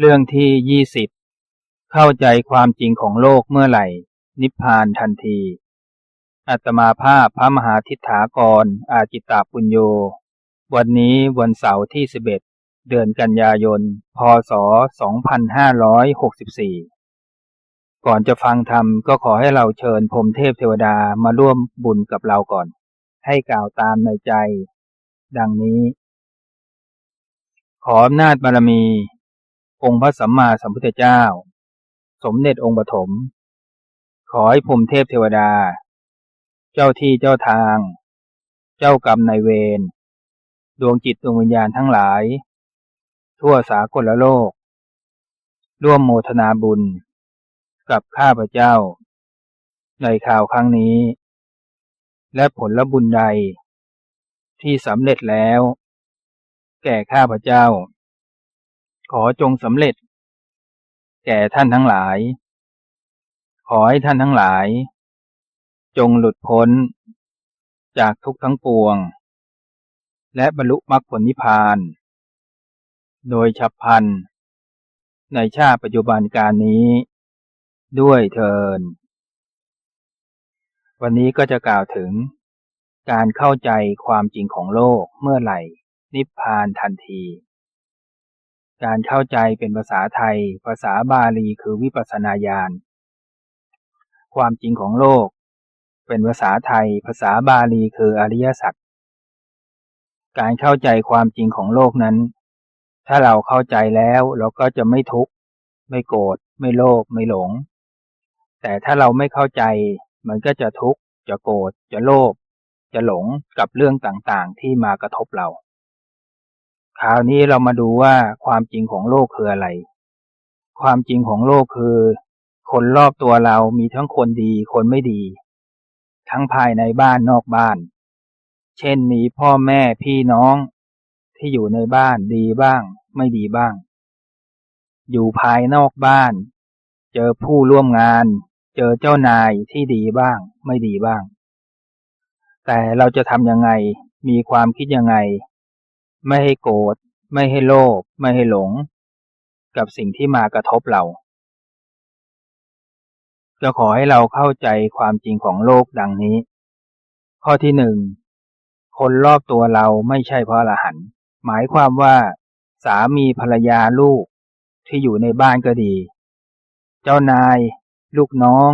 เรื่องที่ยี่สิบเข้าใจความจริงของโลกเมื่อไหร่ นิพพานทันที อัตมาภาพพระมหาทิฏฐากร อาจิตตปุญโย วันนี้วันเสาร์ที่11เอ็ดเดือนกันยายน พศ2564ก่อนจะฟังธรรมก็ขอให้เราเชิญพรมเทพเทวดามาร่วมบุญกับเราก่อน ให้กล่าวตามในใจ ดังนี้ ขออำนาจบารมี องค์พระสัมมาสัมพุทธเจ้า สมเด็จองค์ปฐม ขอให้พรมเทพเทวดา เจ้าที่เจ้าทาง เจ้ากรรมนายเวร ดวงจิตดวงวิญญาณทั้งหลาย ทั่วสากลโลก ร่วมโมทนาบุญ กับข้าพเจ้า ในข่าวครั้งนี้ และผลบุญใด ที่สำเร็จแล้ว แก่ข้าพเจ้า ขอจงสำเร็จ แก่ท่านทั้งหลาย ขอให้ท่านทั้งหลาย จงหลุดพ้น จากทุกทั้งปวง และบรรลุมรรคผลนิพพาน โดยฉับพลัน ในชาติปัจจุบันการนี้ ด้วยเทินวันนี้ก็จะกล่าวถึงการเข้าใจความจริงของโลกเมื่อไหร่ นิพพานทันที การเข้าใจเป็นภาษาไทย ภาษาบาลีคือวิปัสสนาญาณ ความจริงของโลก เป็นภาษาไทย ภาษาบาลีคืออริยสัจ การเข้าใจความจริงของโลกนั้น ถ้าเราเข้าใจแล้วเราก็จะไม่ทุกข์ ไม่โกรธ ไม่โลภ ไม่หลง แต่ถ้าเราไม่เข้าใจ มันก็จะทุกข์ จะโกรธ จะโลภ จะหลงกับเรื่องต่างๆ ที่มากระทบเรา คราวนี้เรามาดูว่าความจริงของโลกคืออะไร ความจริงของโลกคือ คนรอบตัวเรามีทั้งคนดีคนไม่ดี ทั้งภายในบ้านนอกบ้าน เช่นมีพ่อแม่พี่น้อง ที่อยู่ในบ้านดีบ้าง ไม่ดีบ้าง อยู่ภายนอกบ้าน เจอผู้ร่วมงาน เจอเจ้านายที่ดีบ้าง ไม่ดีบ้าง แต่เราจะทำยังไงมีความคิดยังไง ไม่ให้โกรธไม่ให้โลภไม่ให้หลง กับสิ่งที่มากระทบเรา จะขอให้เราเข้าใจความจริงของโลกดังนี้ ข้อที่หนึ่งคนรอบตัวเราไม่ใช่พระอรหันต์หมายความว่า สามีภรรยาลูกที่อยู่ในบ้านก็ดี เจ้านาย ลูกน้อง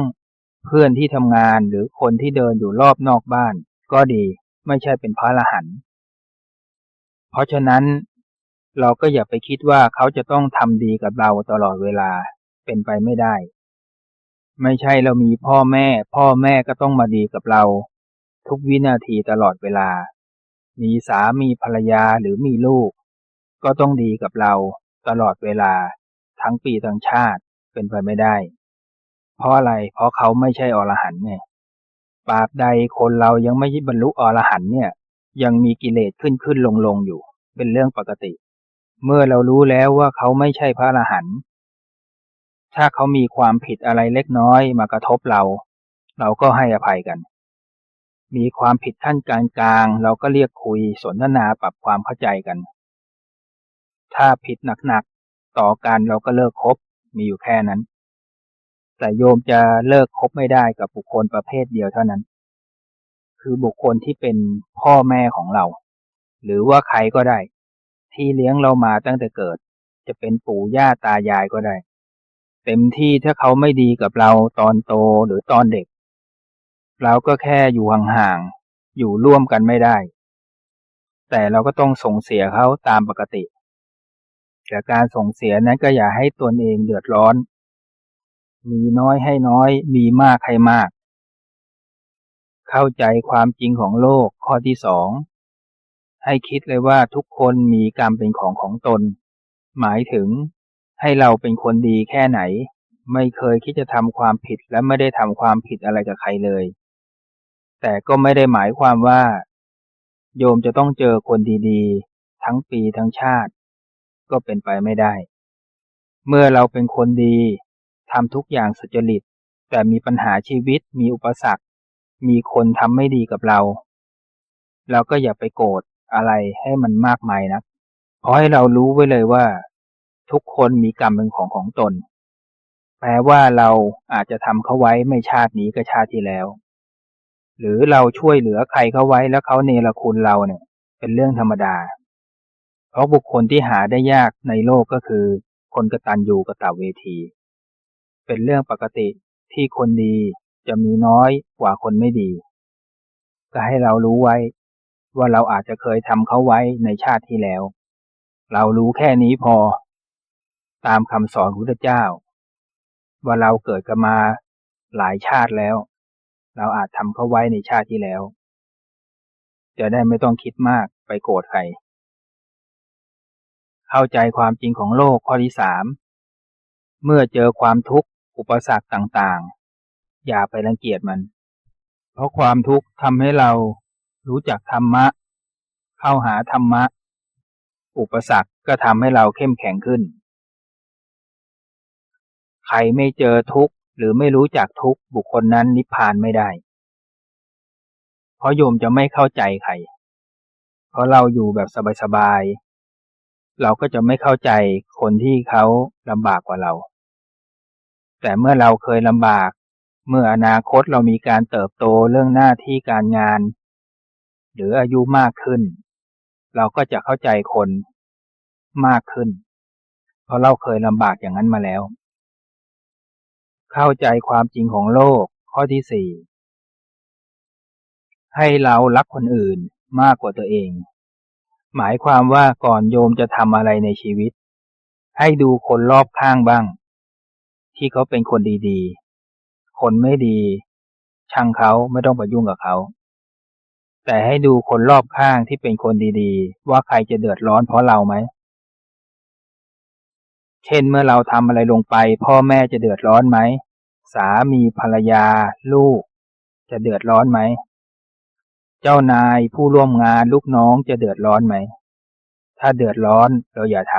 เพื่อนที่ทำงานหรือคนที่เดินอยู่รอบนอกบ้าน ก็ดีไม่ใช่เป็นพระอรหันต์ เพราะฉะนั้นเราก็อย่าไปคิดว่าเขาจะต้องทำดีกับเราตลอดเวลาเป็นไปไม่ได้ ไม่ใช่เรามีพ่อแม่ พ่อแม่ก็ต้องมาดีกับเรา ทุกวินาทีตลอดเวลา มีสามีภรรยาหรือมีลูก ก็ต้องดีกับเราตลอดเวลา ทั้งปีทั้งชาติเป็นไปไม่ได้ เพราะอะไร เพราะเขาไม่ใช่อรหันต์ไงปราบใดคนเรายังไม่บรรลุอรหันต์เนี่ย ยังมีกิเลสขึ้นขึ้นลงลงอยู่ เป็นเรื่องปกติ เมื่อเรารู้แล้วว่าเขาไม่ใช่พระอรหันต์ถ้าเขามีความผิดอะไรเล็กน้อยมากระทบเรา เราก็ให้อภัยกัน มีความผิดขั้นกลางกลางเราก็เรียกคุยสนทนาปรับความเข้าใจกัน ถ้าผิดหนักๆต่อกันเราก็เลิกคบมีอยู่แค่นั้น แต่โยมจะเลิกคบไม่ได้กับบุคคลประเภทเดียวเท่านั้น คือบุคคลที่เป็นพ่อแม่ของเรา หรือว่าใครก็ได้ ที่เลี้ยงเรามาตั้งแต่เกิด จะเป็นปู่ย่าตายายก็ได้ เต็มที่ถ้าเขาไม่ดีกับเราตอนโตหรือตอนเด็ก เราก็แค่อยู่ห่างๆอยู่ร่วมกันไม่ได้ แต่เราก็ต้องส่งเสียเขาตามปกติแต่การส่งเสียนั้นก็อย่าให้ตนเองเดือดร้อน มีน้อยให้น้อย มีมากให้มาก เข้าใจความจริงของโลกข้อที่สองให้คิดเลยว่าทุกคนมีกรรมเป็นของของตน หมายถึงให้เราเป็นคนดีแค่ไหน ไม่เคยคิดจะทำความผิดและไม่ได้ทำความผิดอะไรกับใครเลย แต่ก็ไม่ได้หมายความว่า โยมจะต้องเจอคนดีๆ ทั้งปีทั้งชาติ ก็เป็นไปไม่ได้ เมื่อเราเป็นคนดีทำทุกอย่างสุจริต แต่มีปัญหาชีวิตมีอุปสรรค มีคนทำไม่ดีกับเรา เราก็อย่าไปโกรธอะไรให้มันมากมายนะเพราะให้เรารู้ไว้เลยว่า ทุกคนมีกรรมเป็นของของตน แปลว่าเราอาจจะทำเขาไว้ไม่ชาตินี้ก็ชาติที่แล้ว หรือเราช่วยเหลือใครเขาไว้แล้วเขาเนรคุณเราเนี่ย เป็นเรื่องธรรมดา เพราะบุคคลที่หาได้ยากในโลกก็คือ คนกระตัญญูกระตเวที เป็นเรื่องปกติที่คนดี จะมีน้อยกว่าคนไม่ดี ก็ให้เรารู้ไว้ ว่าเราอาจจะเคยทำเขาไว้ในชาติที่แล้ว เรารู้แค่นี้พอ ตามคำสอนพระพุทธเจ้า ว่าเราเกิดกันมาหลายชาติแล้ว เราอาจทำเขาไว้ในชาติที่แล้ว จะได้ไม่ต้องคิดมากไปโกรธใครเข้าใจความจริงของโลกข้อที่สามเมื่อเจอความทุกข์อุปสรรคต่างๆ อย่าไปรังเกียจมัน เพราะความทุกข์ทำให้เรารู้จักธรรมะ เข้าหาธรรมะ อุปสรรคก็ทำให้เราเข้มแข็งขึ้น ใครไม่เจอทุกข์ หรือไม่รู้จักทุกข์ บุคคลนั้นนิพพานไม่ได้ เพราะโยมจะไม่เข้าใจใคร เพราะเราอยู่แบบสบายๆ เราก็จะไม่เข้าใจคนที่เขาลำบากกว่าเราแต่เมื่อเราเคยลำบาก เมื่ออนาคตเรามีการเติบโตเรื่องหน้าที่การงาน หรืออายุมากขึ้น เราก็จะเข้าใจคนมากขึ้น เพราะเราเคยลำบากอย่างนั้นมาแล้ว เข้าใจความจริงของโลกข้อที่สี่ให้เรารักคนอื่นมากกว่าตัวเอง หมายความว่าก่อนโยมจะทำอะไรในชีวิต ให้ดูคนรอบข้างบ้าง ที่เขาเป็นคนดีๆ คนไม่ดีช่างเขาไม่ต้องไปยุ่งกับเขา แต่ให้ดูคนรอบข้างที่เป็นคนดีๆ ว่าใครจะเดือดร้อนเพราะเราไหม เช่นเมื่อเราทำอะไรลงไป พ่อแม่จะเดือดร้อนไหม สามีภรรยา ลูก จะเดือดร้อนไหม เจ้านายผู้ร่วมงานลูกน้องจะเดือดร้อนไหม ถ้าเดือดร้อนเราอย่าท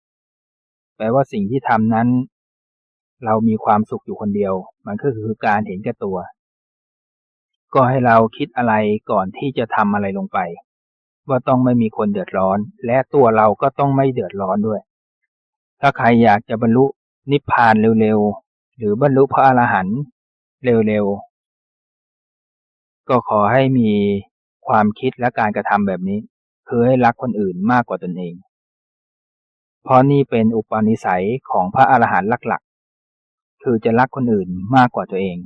ำแปลว่าสิ่งที่ทำนั้น เรามีความสุขอยู่คนเดียว มันก็คือการเห็นแก่ตัว ก็ให้เราคิดอะไรก่อนที่จะทำอะไรลงไป ว่าต้องไม่มีคนเดือดร้อน และตัวเราก็ต้องไม่เดือดร้อนด้วย ถ้าใครอยากจะบรรลุนิพพานเร็วๆ หรือบรรลุพระอรหันต์เร็วๆ ก็ขอให้มีความคิดและการกระทำแบบนี้ คือให้รักคนอื่นมากกว่าตนเอง เพราะนี่เป็นอุปนิสัยของพระอรหันต์หลักๆ คือจะรักคนอื่นมากกว่าตัวเอง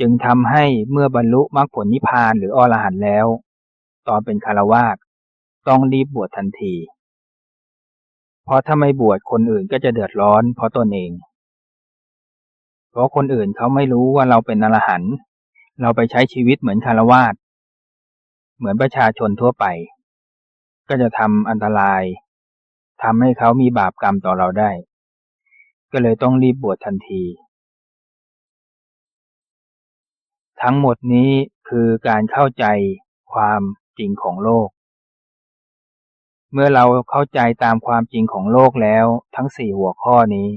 จึงทำให้เมื่อบรรลุมรรคผลนิพพานหรืออรหันต์แล้ว ตอนเป็นคารวาสต้องรีบบวชทันที เพราะถ้าไม่บวชคนอื่นก็จะเดือดร้อนเพราะตนเอง เพราะคนอื่นเขาไม่รู้ว่าเราเป็นอรหันต์เราไปใช้ชีวิตเหมือนคารวาสเหมือนประชาชนทั่วไป ก็จะทำอันตรายทำให้เขามีบาปกรรมต่อเราได้ ก็เลยต้องรีบบวชทันที ทั้งหมดนี้คือการเข้าใจความจริงของโลก เมื่อเราเข้าใจตามความจริงของโลกแล้วทั้งสี่หัวข้อนี้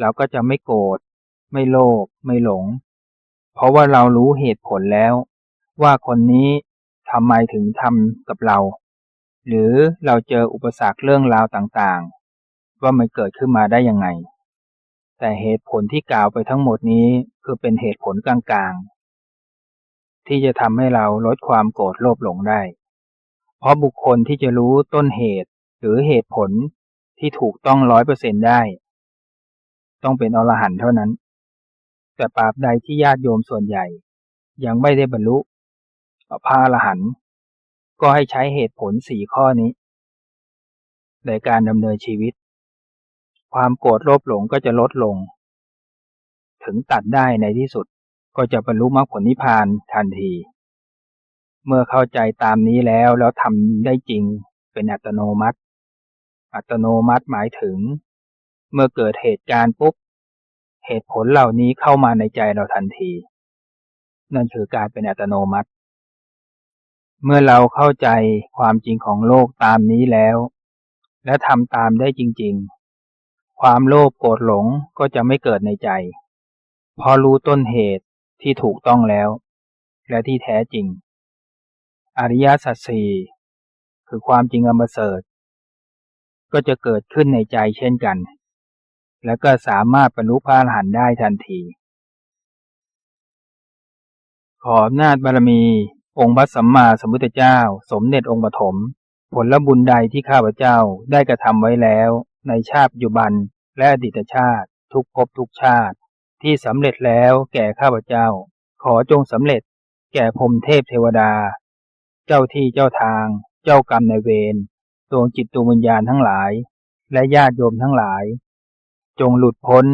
เราก็จะไม่โกรธไม่โลภไม่หลง เพราะว่าเรารู้เหตุผลแล้ว ว่าคนนี้ทำไมถึงทำกับเรา หรือเราเจออุปสรรคเรื่องราวต่างๆ ว่ามันเกิดขึ้นมาได้ยังไง แต่เหตุผลที่กล่าวไปทั้งหมดนี้คือเป็นเหตุผลกลางๆ ที่จะทำให้เราลดความโกรธโลภหลงได้ เพราะบุคคลที่จะรู้ต้นเหตุหรือเหตุผลที่ถูกต้องร้อยเปอร์เซ็นได้ ต้องเป็นอรหันต์เท่านั้น แต่ปราบใดที่ญาติโยมส่วนใหญ่ ยังไม่ได้บรรลุพระอรหันต์ก็ให้ใช้เหตุผลสี่ข้อนี้ ในการดำเนินชีวิต ความโกรธโลภหลงก็จะลดลง ถึงตัดได้ในที่สุดก็จะบรรลุมรรคผลนิพพานทันที เมื่อเข้าใจตามนี้แล้วแล้วทำได้จริงเป็นอัตโนมัติ อัตโนมัติหมายถึง เมื่อเกิดเหตุการณ์ปุ๊บ เหตุผลเหล่านี้เข้ามาในใจเราทันที นั่นคือการเป็นอัตโนมัติ เมื่อเราเข้าใจความจริงของโลกตามนี้แล้ว และทำตามได้จริงๆ ความโลภโกรธหลงก็จะไม่เกิดในใจ พอรู้ต้นเหตุที่ถูกต้องแล้ว และที่แท้จริง อริยสัจสี่คือความจริงอันประเสริฐก็จะเกิดขึ้นในใจเช่นกัน แล้วก็สามารถบรรลุพระอรหันต์ได้ทันที ขออำนาจบารมีองค์พระสัมมาสัมพุทธเจ้า สมเด็จองค์ปฐมผลบุญใดที่ข้าพเจ้าได้กระทำไว้แล้ว ในชาติปัจจุบันและอดีตชาติ ทุกภพทุกชาติ ที่สำเร็จแล้วแก่ข้าพเจ้า ขอจงสำเร็จ แก่พรมเทพเทวดา เจ้าที่เจ้าทาง เจ้ากรรมในายเวรดวงจิตดวงวิญญาณทั้งหลาย และญาติโยมทั้งหลาย จงหลุดพ้น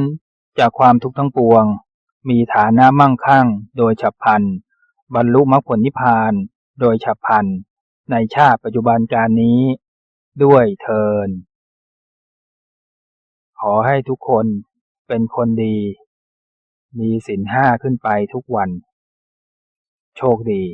จากความทุกข์ทั้งปวง มีฐานะมั่งคั่ง โดยฉับพลัน บรรลุมรรคผลนิพพาน โดยฉับพลัน ในชาติปัจจุบันการนี้ ด้วยเทิน ขอให้ทุกคนเป็นคนดี มีศีลห้าขึ้นไปทุกวัน โชคดี